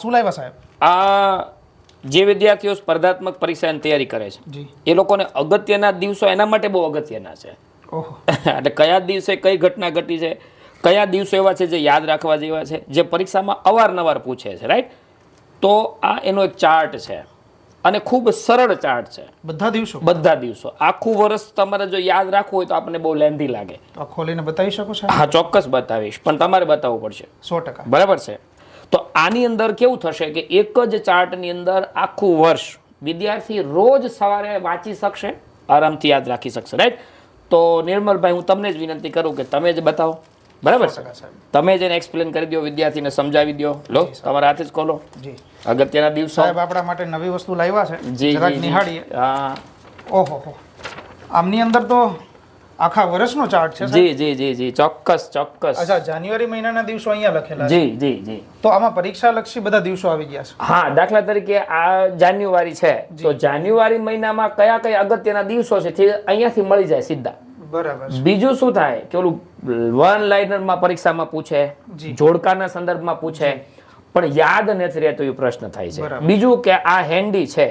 શું લાવ્યા સાહેબ? આ જે વિદ્યાર્થીઓ સ્પર્ધાત્મક પરીક્ષાની તૈયારી કરે છે એ લોકોને અગત્યના દિવસો એના માટે બહુ અગત્યના છે. ઓહો. એટલે કયા દિવસે કઈ ઘટના ઘટી છે કયા દિવસો એવા છે જે યાદ રાખવા જેવા છે જે પરીક્ષામાં અવારનવાર પૂછે છે રાઈટ તો આ એનો એક ચાર્ટ છે અને ખૂબ સરળ ચાર્ટ છે. બધા દિવસો? બધા દિવસો. આખું વર્ષ તમારે જો યાદ રાખવું હોય તો આપણને બહુ લેન્ધી લાગે. તો ખોલીને બતાવી શકો છો હા ચોક્કસ બતાવીશ પણ તમારે બતાવવું પડશે. સો ટકા. બરાબર છે? તો આની અંદર કેવું થશે કે એક જ ચાર્ટની અંદર આખું વર્ષ વિદ્યાર્થી રોજ સવારે વાંચી શકશે આરામથી યાદ રાખી શકશે. રાઈટ તો નિર્મલભાઈ હું તમને જ વિનંતી કરું કે તમે જ બતાવો. બરાબર છે? સાહેબ. તમે જ એને એક્સપ્લેન કરી દો વિદ્યાર્થીને સમજાવી દો. લો તમારા હાથે જ ખોલો. જી. અગત્યના દિવસો. સાહેબ આપણા માટે નવી વસ્તુ લાવ્યા છે. જી નિહાળીએ. હા. ઓહો આમની અંદર તો આખા વર્ષનો ચાર્ટ છે જી જી જી જી. ચોક્કસ ચોક્કસ. અચ્છા જાન્યુઆરી મહિનાના દિવસો અહીંયા લખેલા જી જી જી. તો આમાં પરીક્ષા લક્ષી બધા દિવસો આવી ગયા છે. હા દાખલા તરીકે આ જાન્યુઆરી છે. તો જાન્યુઆરી મહિનામાં કયા કયા અગત્યના દિવસો છે તે અહીંયાથી મળી જાય સીધા. બરાબર બીજું શું થાય કે ઓલું વન લાઇનરમાં પરીક્ષામાં પૂછે. જોડકાના સંદર્ભમાં પૂછે પણ યાદ નથી રહેતો એ પ્રશ્ન થાય છે. બીજું કે આ હેન્ડી છે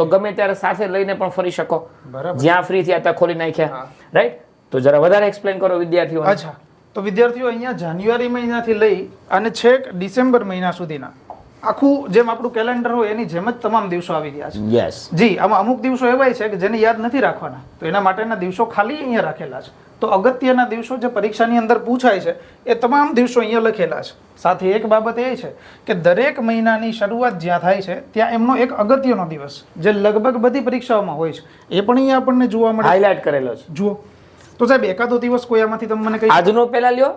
તો ગમે ત્યારે સાથે લઈને પણ ફરી શકો. જ્યાં ફ્રી થયા ત્યાં ખોલી નાખ્યા. રાઈટ તો જરા વધારે એક્સપ્લેન કરો વિદ્યાર્થીઓ અચ્છા તો વિદ્યાર્થીઓ અહીંયા જાન્યુઆરી મહિનાથી લઈ અને છેક ડિસેમ્બર મહિના સુધીના. આખું જેમ આપણું કેલેન્ડર હોય એની જેમ જ તમામ દિવસો આવી ગયા છે. યસ જી આમાં અમુક દિવસો એવાય છે કે જેને યાદ નથી રાખવાના. તો એના માટેના દિવસો ખાલી અહીંયા રાખેલા છે. તો અગત્યના દિવસો જે પરીક્ષાની અંદર પૂછાય છે એ તમામ દિવસો અહીંયા લખેલા છે. સાથે એક બાબત એ છે કે દરેક મહિનાની શરૂઆત જ્યાં થાય છે ત્યાં એમનો એક અગત્યનો દિવસ જે લગભગ બધી પરીક્ષાઓમાં હોય છે. એ પણ અહીંયા આપણને જોવા મળે. હાઇલાઇટ કરેલો છે. જુઓ. તો સાહેબ એકાદો દિવસ કોઈ આમાંથી તમે મને કહી આજનો પેલા લ્યો.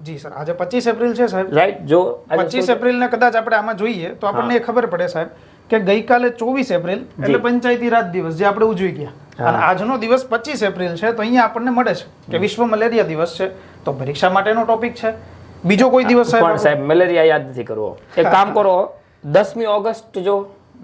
જી સર આજે પચીસ એપ્રિલ છે સાહેબ. રાઈટ જો પચીસ એપ્રિલને કદાચ આપણે આમાં જોઈએ તો આપણને એ ખબર પડે સાહેબ કે ગઈકાલે ચોવીસ એપ્રિલ એટલે પંચાયતી રાજ દિવસ જે આપણે ઉજવી ગયા. અને આજનો દિવસ પચીસ એપ્રિલ છે તો અહીંયા આપણને મળે છે કે વિશ્વ મલેરિયા દિવસ છે તો પરીક્ષા માટેનો ટોપિક છે. બીજો કોઈ દિવસ સાહેબ? સાહેબ મેલેરિયા યાદ નથી કરવો. એક કામ કરો દસમી ઓગસ્ટ જો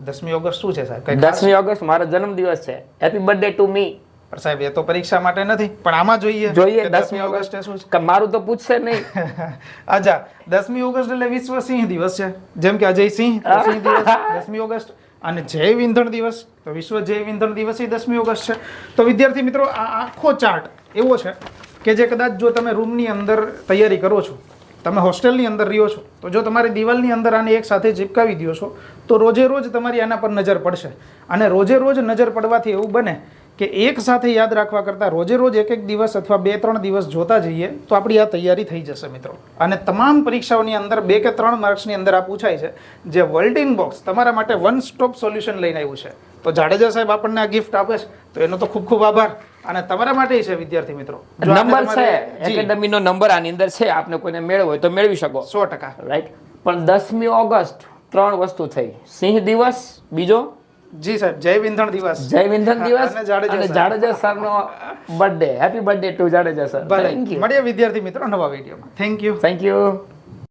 દસમી ઓગસ્ટ શું છે સાહેબ? દસમી ઓગસ્ટ મારો જન્મદિવસ છે. હેપી બર્થડે ટુ મી પણ સાહેબ એ તો પરીક્ષા માટે નથી પણ આમાં જોઈએ. જોઈએ દસમી ઓગસ્ટ ઓગસ્ટે શું છે? મારું તો પૂછશે નહીં. અચ્છા દસમી ઓગસ્ટ એટલે વિશ્વ સિંહ દિવસ છે. જેમ કે અજય સિંહ સિંહ દિવસ દસમી ઓગસ્ટ અને જૈવ ઇંધણ દિવસ. તો વિશ્વ જૈવ ઇંધણ દિવસ એ દસમી ઓગસ્ટ છે. તો વિદ્યાર્થી મિત્રો આ આખો ચાર્ટ એવો છે કે જે કદાચ જો તમે રૂમની અંદર તૈયારી કરો છો તમે હોસ્ટેલની અંદર રહ્યો છો તો જો તમારી દિવાલની અંદર આને એક સાથે ચિપકાવી દો છો તો રોજે રોજ તમારી આના પર નજર પડશે. અને રોજે રોજ નજર પડવાથી એવું બને કે એક સાથે યાદ રાખવા કરતાં રોજે રોજ એક એક દિવસ અથવા બે ત્રણ દિવસ જોતા જઈએ તો આપણી આ તૈયારી થઈ જશે મિત્રો. અને તમામ પરીક્ષાઓની અંદર બે કે ત્રણ માર્ક્સની અંદર આ પૂછાય છે જે વર્લ્ડિંગ બોક્સ તમારા માટે વન સ્ટોપ સોલ્યુશન લઈને આવ્યું છે. તો જાડેજા સાહેબ આપણને આ ગિફ્ટ આપે છે તો એનો તો ખૂબ ખૂબ આભાર. અને તમારા માટે છે વિદ્યાર્થી મિત્રો. નંબર છે એકેડમીનો નંબર આની અંદર છે આપને કોઈને મેળવો હોય તો મેળવી શકો. સો ટકા. રાઈટ પણ દસમી ઓગસ્ટ ત્રણ વસ્તુ થઈ. સિંહ દિવસ બીજો જી સાહેબ જય વિંધણ દિવસ. જય વિંધણ દિવસ અને જાડેજા સર. નો સરનો birthday happy birthday to Jadeja sir ભલે. થેન્ક યુ મળીએ વિદ્યાર્થી મિત્રો નવા વિડીયોમાં. Thank you thank you